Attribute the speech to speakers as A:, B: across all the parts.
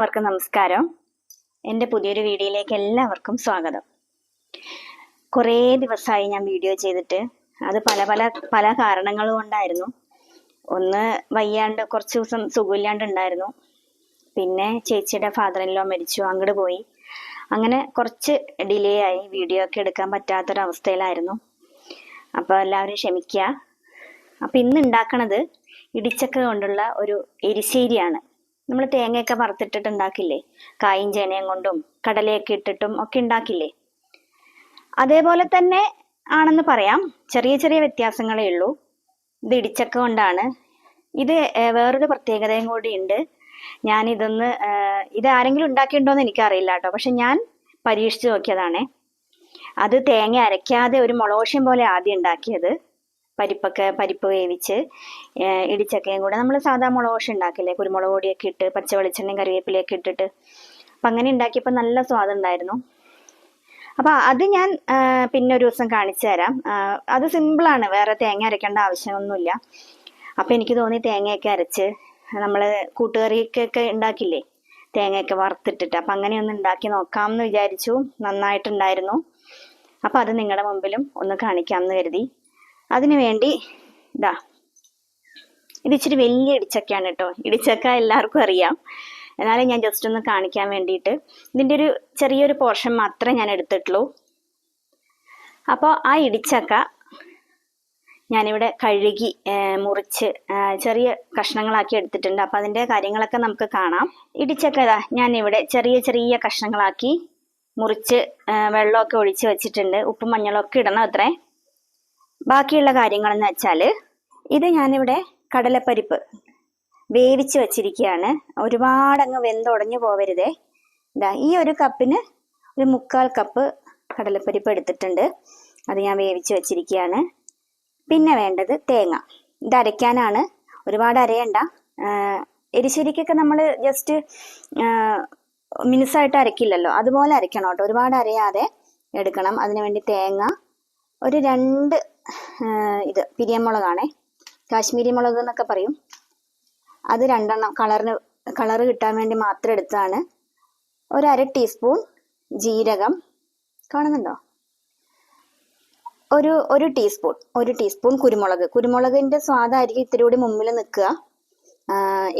A: എല്ലാവർക്കും നമസ്കാരം. എന്റെ പുതിയൊരു വീഡിയോയിലേക്ക് എല്ലാവർക്കും സ്വാഗതം. കുറേ ദിവസമായി ഞാൻ വീഡിയോ ചെയ്തിട്ട് അത് പല പല പല കാരണങ്ങൾ കൊണ്ടായിരുന്നു. ഒന്ന് വയ്യാണ്ട് കുറച്ച് ദിവസം സുഖമില്ലാണ്ട് ഉണ്ടായിരുന്നു. പിന്നെ ചേച്ചിയുടെ ഫാദർ ഇൻ മരിച്ചു അങ്ങോട്ട് പോയി. അങ്ങനെ കുറച്ച് ഡിലേ ആയി വീഡിയോ ഒക്കെ എടുക്കാൻ പറ്റാത്തൊരവസ്ഥയിലായിരുന്നു. അപ്പോൾ എല്ലാവരും ക്ഷമിക്കുക അപ്പോൾ ഇന്ന് ഉണ്ടാക്കണത് ഇടിച്ചക്ക കൊണ്ടുള്ള ഒരു എരിശ്ശേരിയാണ്. നമ്മൾ തേങ്ങയൊക്കെ വറുത്തിട്ടിട്ട് ഉണ്ടാക്കില്ലേ കായും ചേനയും കൊണ്ടും കടലയൊക്കെ ഇട്ടിട്ടും ഒക്കെ ഉണ്ടാക്കില്ലേ? അതേപോലെ തന്നെ ആണെന്ന് പറയാം. ചെറിയ ചെറിയ വ്യത്യാസങ്ങളേ ഉള്ളൂ. ഇത് ഇടിച്ചക്ക കൊണ്ടാണ്. ഇത് വേറൊരു പ്രത്യേകതയും കൂടി ഉണ്ട്. ഞാൻ ഇതൊന്ന് ഇത് ആരെങ്കിലും ഉണ്ടാക്കിയിട്ടുണ്ടോന്ന് എനിക്കറിയില്ല കേട്ടോ. പക്ഷെ ഞാൻ പരീക്ഷിച്ച് നോക്കിയതാണേ. അത് തേങ്ങ അരയ്ക്കാതെ ഒരു മുളകോശം പോലെ ആദ്യം ഉണ്ടാക്കിയത്. പരിപ്പൊക്കെ പരിപ്പ് വേവിച്ച് ഇടിച്ചക്കയും കൂടെ. നമ്മൾ സാധാ മുളക് ദോശ ഉണ്ടാക്കില്ലേ? കുരുമുളക് പൊടിയൊക്കെ ഇട്ട് പച്ച വെളിച്ചെണ്ണയും കറിവേപ്പിലയൊക്കെ ഇട്ടിട്ട്. അപ്പം അങ്ങനെ ഉണ്ടാക്കിയപ്പോൾ നല്ല സ്വാദുണ്ടായിരുന്നു അപ്പോൾ അപ്പം അത് ഞാൻ പിന്നെ ഒരു ദിവസം കാണിച്ചു തരാം. അത് സിമ്പിളാണ് വേറെ തേങ്ങ അരയ്ക്കേണ്ട ആവശ്യമൊന്നുമില്ല. അപ്പം എനിക്ക് തോന്നി തേങ്ങയൊക്കെ അരച്ച് നമ്മൾ കൂട്ടുകറിയൊക്കെ ഉണ്ടാക്കില്ലേ? തേങ്ങയൊക്കെ വറുത്തിട്ടിട്ട്. അപ്പം അങ്ങനെ ഒന്ന് ഉണ്ടാക്കി നോക്കാമെന്ന് വിചാരിച്ചു. നന്നായിട്ടുണ്ടായിരുന്നു. അപ്പം അത് നിങ്ങളുടെ മുമ്പിലും ഒന്ന് കാണിക്കാമെന്ന് കരുതി. അതിനു വേണ്ടി ഇതാ ഇത് ഇച്ചിരി വലിയ ഇടിച്ചക്കയാണ് കേട്ടോ. ഇടിച്ചക്ക എല്ലാവർക്കും അറിയാം. എന്നാലും ഞാൻ ജസ്റ്റ് ഒന്ന് കാണിക്കാൻ വേണ്ടിയിട്ട് ഇതിന്റെ ഒരു ചെറിയൊരു പോർഷൻ മാത്രമേ ഞാൻ എടുത്തിട്ടുള്ളൂ. അപ്പോൾ ആ ഇടിച്ചക്ക ഞാനിവിടെ കഴുകി മുറിച്ച് ചെറിയ കഷ്ണങ്ങളാക്കി എടുത്തിട്ടുണ്ട്. അപ്പോൾ അതിന്റെ കാര്യങ്ങളൊക്കെ നമുക്ക് കാണാം. ഇടിച്ചക്ക ഇതാ ഞാനിവിടെ ചെറിയ ചെറിയ കഷ്ണങ്ങളാക്കി മുറിച്ച് വെള്ളമൊക്കെ ഒഴിച്ച് വെച്ചിട്ടുണ്ട്. ഉപ്പും മഞ്ഞളൊക്കെ ഇടണം അത്രേ? ബാക്കിയുള്ള കാര്യങ്ങളെന്ന് വെച്ചാൽ ഇത് ഞാനിവിടെ കടലപ്പരിപ്പ് വേവിച്ച് വച്ചിരിക്കുകയാണ്. ഒരുപാട് അങ്ങ് വെന്തുടഞ്ഞു പോവരുതേ. ഇതാ ഈ ഒരു കപ്പിന് ഒരു മുക്കാൽ കപ്പ് കടലപ്പരിപ്പ് എടുത്തിട്ടുണ്ട്. അത് ഞാൻ വേവിച്ച് വെച്ചിരിക്കുകയാണ്. പിന്നെ വേണ്ടത് തേങ്ങ. ഇത് അരയ്ക്കാനാണ്. ഒരുപാട് അരയണ്ട. എരിശ്ശേരിക്കൊക്കെ നമ്മൾ ജസ്റ്റ് മിനുസായിട്ട് അരക്കില്ലല്ലോ. അതുപോലെ അരയ്ക്കണം കേട്ടോ. ഒരുപാട് അരയാതെ എടുക്കണം. അതിനുവേണ്ടി തേങ്ങ ഒരു രണ്ട് ഇത് പിരിയമുളകാണേ. കാശ്മീരി മുളക് എന്നൊക്കെ പറയും. അത് രണ്ടെണ്ണം കളറിന് കളർ കിട്ടാൻ വേണ്ടി മാത്രം എടുത്തതാണ് ഒരു അര ടീസ്പൂൺ ജീരകം. കാണുന്നുണ്ടോ? ഒരു ഒരു ടീസ്പൂൺ ഒരു ടീസ്പൂൺ കുരുമുളക്. കുരുമുളകിന്റെ സ്വാദായിരിക്കും ഇത്തിരി കൂടി മുമ്പിൽ നിൽക്കുക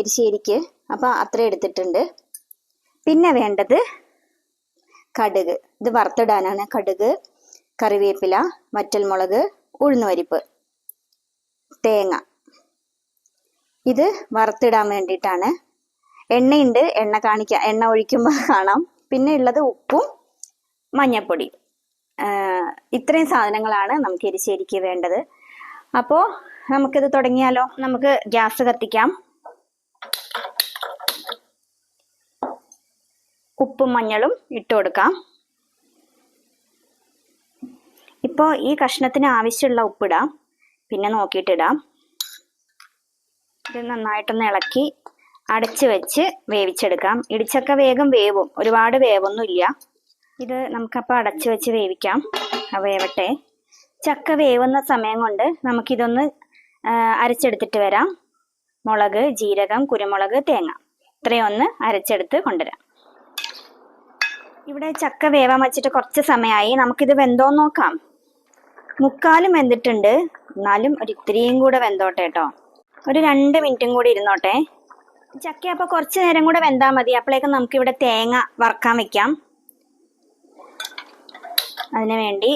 A: എരിശ്ശേരിക്ക് അപ്പോൾ അത്ര എടുത്തിട്ടുണ്ട്. പിന്നെ വേണ്ടത് കടുക്. ഇത് വറുത്തിടാനാണ് കടുക്. കറിവേപ്പില വറ്റൽമുളക് ഉഴുന്നുവരിപ്പ് തേങ്ങ. ഇത് വറുത്തിടാൻ വേണ്ടിയിട്ടാണ്. എണ്ണയുണ്ട് എണ്ണ കാണിക്കാം എണ്ണ ഒഴിക്കുമ്പോൾ കാണാം. പിന്നെ ഉള്ളത് ഉപ്പും മഞ്ഞൾപ്പൊടി ഇത്രയും സാധനങ്ങളാണ് നമുക്ക് എരിശ്ശേരിക്ക് വേണ്ടത്. അപ്പോൾ നമുക്കിത് തുടങ്ങിയാലോ? നമുക്ക് ഗ്യാസ് കത്തിക്കാം. ഉപ്പും മഞ്ഞളും ഇട്ട് കൊടുക്കാം. ഇപ്പോൾ ഈ കഷ്ണത്തിന് ആവശ്യമുള്ള ഉപ്പിടാം പിന്നെ നോക്കിയിട്ടിടാം ഇത് നന്നായിട്ടൊന്ന് ഇളക്കി അടച്ച് വെച്ച് വേവിച്ചെടുക്കാം. ഇടിച്ചക്ക വേഗം വേവും. ഒരുപാട് വേവൊന്നുമില്ല. ഇത് നമുക്കപ്പോൾ അടച്ച് വെച്ച് വേവിക്കാം. വേവട്ടെ. ചക്ക വേവുന്ന സമയം കൊണ്ട് നമുക്കിതൊന്ന് അരച്ചെടുത്തിട്ട് വരാം. മുളക് ജീരകം കുരുമുളക് തേങ്ങ. ഇത്രയൊന്ന് അരച്ചെടുത്ത് കൊണ്ടുവരാം. ഇവിടെ ചക്ക വേവാൻ വെച്ചിട്ട് കുറച്ച് സമയമായി നമുക്കിത് വെന്തോന്ന് നോക്കാം. മുക്കാലും വെന്തിട്ടുണ്ട്. എന്നാലും ഒരു ഇത്തിരിയും കൂടെ വെന്തോട്ടെ കേട്ടോ ഒരു രണ്ട് മിനിറ്റും കൂടി ഇരുന്നോട്ടെ. ചക്ക അപ്പോൾ കുറച്ച് നേരം കൂടെ വെന്താൽ മതി. അപ്പോഴേക്കും നമുക്കിവിടെ തേങ്ങ വറക്കാൻ വെക്കാം. അതിനു വേണ്ടി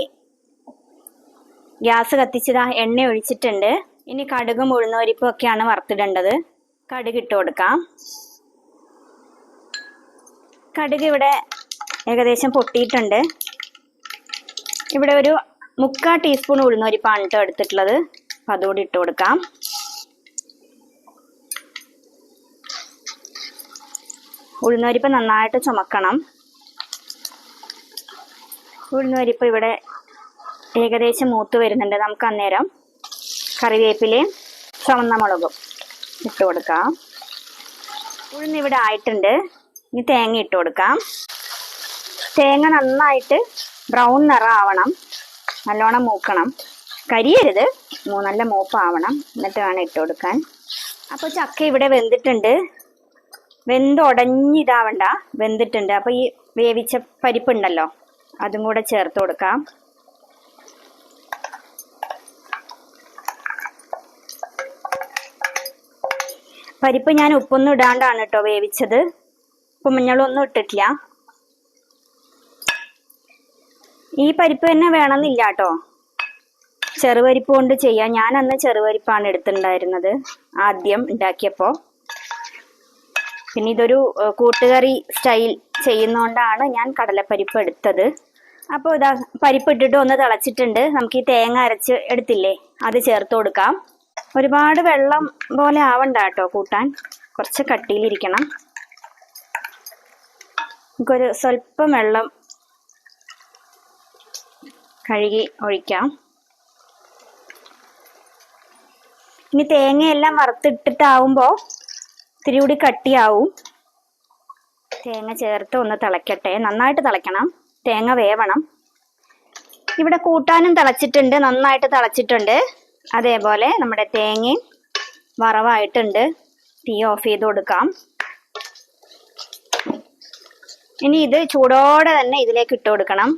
A: ഗ്യാസ് കത്തിച്ചതാ എണ്ണ ഒഴിച്ചിട്ടുണ്ട്. ഇനി കടുകും ഉഴുന്നുപരിപ്പും ഒക്കെയാണ് വറുത്തിടേണ്ടത്. കടുക് ഇട്ട് കൊടുക്കാം. കടുക് ഇവിടെ ഏകദേശം പൊട്ടിയിട്ടുണ്ട്. ഇവിടെ ഒരു മുക്കാൽ ടീസ്പൂൺ ഉഴുന്നുപരിപ്പാണ് കേട്ടോ എടുത്തിട്ടുള്ളത്. അപ്പം അതുകൂടി ഇട്ട് കൊടുക്കാം. ഉഴുന്നരിപ്പ് നന്നായിട്ട് ചുമക്കണം. ഉഴുന്നരിപ്പ് ഇവിടെ ഏകദേശം മൂത്ത് വരുന്നുണ്ട്. നമുക്ക് അന്നേരം കറിവേപ്പിലയും ചുവന്ന മുളകും ഇട്ട് കൊടുക്കാം. ഉഴുന്ന് ഇവിടെ ആയിട്ടുണ്ട്. ഇനി തേങ്ങ ഇട്ട് കൊടുക്കാം. തേങ്ങ നന്നായിട്ട് ബ്രൗൺ നിറം ആവണം. നല്ലോണം മൂക്കണം. കരിയരുത്. നല്ല മൂപ്പാവണം. എന്നിട്ട് വേണം ഇട്ട് കൊടുക്കാൻ. അപ്പോൾ ചക്ക ഇവിടെ വെന്തിട്ടുണ്ട്. വെന്ത് ഉടഞ്ഞിതാവണ്ട വെന്തിട്ടുണ്ട്. അപ്പോൾ ഈ വേവിച്ച പരിപ്പുണ്ടല്ലോ അതും കൂടെ ചേർത്ത് കൊടുക്കാം. പരിപ്പ് ഞാൻ ഉപ്പൊന്നും ഇടാണ്ടാണ് കേട്ടോ വേവിച്ചത്. ഉപ്പ് മഞ്ഞളൊന്നും ഇട്ടിട്ടില്ല. ഈ പരിപ്പ് തന്നെ വേണമെന്നില്ല കേട്ടോ ചെറുപരിപ്പ് കൊണ്ട് ചെയ്യാം. ഞാൻ അന്ന് ചെറുപരിപ്പാണ് എടുത്തിട്ടുണ്ടായിരുന്നത് ആദ്യം ഉണ്ടാക്കിയപ്പോൾ പിന്നെ ഇതൊരു കൂട്ടുകറി സ്റ്റൈൽ ചെയ്യുന്നതുകൊണ്ടാണ് ഞാൻ കടലപ്പരിപ്പ് എടുത്തത്. അപ്പോൾ ഇതാ പരിപ്പ് ഇട്ടിട്ട് ഒന്ന് തിളച്ചിട്ടുണ്ട്. നമുക്ക് ഈ തേങ്ങ അരച്ച് എടുത്തില്ലേ അത് ചേർത്ത് കൊടുക്കാം. ഒരുപാട് വെള്ളം പോലെ ആവണ്ട കേട്ടോ കൂട്ടാൻ. കുറച്ച് കട്ടിയിലിരിക്കണം. നമുക്കൊരു സ്വല്പം വെള്ളം കഴുകി ഒഴിക്കാം. ഇനി തേങ്ങയെല്ലാം വറുത്തിട്ടിട്ടാവുമ്പോൾ ഇത്തിരി കൂടി കട്ടിയാവും. തേങ്ങ ചേർത്ത് ഒന്ന് തിളയ്ക്കട്ടെ നന്നായിട്ട് തിളയ്ക്കണം തേങ്ങ വേവണം. ഇവിടെ കൂട്ടാനും തിളച്ചിട്ടുണ്ട്. നന്നായിട്ട് തിളച്ചിട്ടുണ്ട്. അതേപോലെ നമ്മുടെ തേങ്ങയും വറവായിട്ടുണ്ട്. തീ ഓഫ് ചെയ്ത് കൊടുക്കാം. ഇനി ഇത് ചൂടോടെ തന്നെ ഇതിലേക്ക് ഇട്ട് കൊടുക്കണം.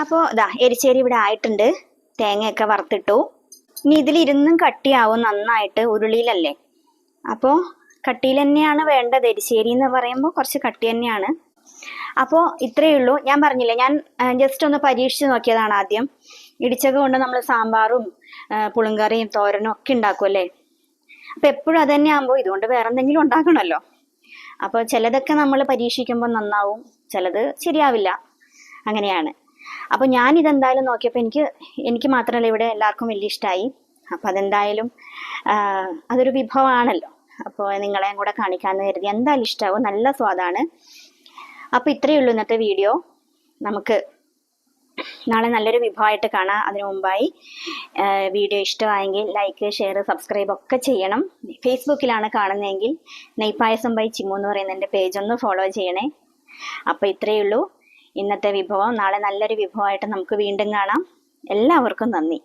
A: അപ്പോൾ ഇതാ എരിച്ചേരി ഇവിടെ ആയിട്ടുണ്ട്. തേങ്ങയൊക്കെ വറുത്തിട്ടു. ഇനി ഇതിലിരുന്നും കട്ടിയാവും നന്നായിട്ട് ഉരുളിയിലല്ലേ? അപ്പോൾ കട്ടിയിൽ തന്നെയാണ് വേണ്ടത് എരിശ്ശേരി എന്ന് പറയുമ്പോൾ കുറച്ച് കട്ടി തന്നെയാണ്. അപ്പോൾ ഇത്രയേ ഉള്ളൂ. ഞാൻ പറഞ്ഞില്ലേ ഞാൻ ജസ്റ്റ് ഒന്ന് പരീക്ഷിച്ച് നോക്കിയതാണ് ആദ്യം. ഇടിച്ചൊക്കെ കൊണ്ട് നമ്മൾ സാമ്പാറും പുളിങ്കറിയും തോരനും ഒക്കെ ഉണ്ടാക്കും അല്ലേ? അപ്പം എപ്പോഴും അത് തന്നെ ആകുമ്പോൾ ഇതുകൊണ്ട് വേറെ എന്തെങ്കിലും ഉണ്ടാക്കണമല്ലോ. അപ്പോൾ ചിലതൊക്കെ നമ്മൾ പരീക്ഷിക്കുമ്പോൾ നന്നാവും ചിലത് ശരിയാവില്ല. അങ്ങനെയാണ്. അപ്പോൾ ഞാൻ ഇതെന്തായാലും നോക്കിയപ്പോൾ എനിക്ക് എനിക്ക് മാത്രമല്ല ഇവിടെ എല്ലാവർക്കും വലിയ ഇഷ്ടമായി അപ്പം അതെന്തായാലും അതൊരു വിഭവമാണല്ലോ അപ്പോൾ നിങ്ങളെയും കൂടെ കാണിക്കാമെന്ന് കരുതി എന്തായാലും ഇഷ്ടമാവും നല്ല സ്വാദാണ്. അപ്പോൾ ഇത്രയേ ഉള്ളൂ ഇന്നത്തെ വീഡിയോ. നമുക്ക് നാളെ നല്ലൊരു വിഭവമായിട്ട് കാണാം. അതിനു മുമ്പായി വീഡിയോ ഇഷ്ടമായെങ്കിൽ ലൈക്ക് ഷെയർ സബ്സ്ക്രൈബ് ഒക്കെ ചെയ്യണം. ഫേസ്ബുക്കിലാണ് കാണുന്നതെങ്കിൽ നെയ്പായസം ബൈ ചിമ്മു എന്ന് പറയുന്ന എന്റെ പേജ് ഒന്ന് ഫോളോ ചെയ്യണേ. അപ്പോൾ ഇത്രയേ ഉള്ളൂ. ഇന്നത്തെ വിഭവം. നാളെ നല്ലൊരു വിഭവമായിട്ട് നമുക്ക് വീണ്ടും കാണാം. എല്ലാവർക്കും നന്ദി.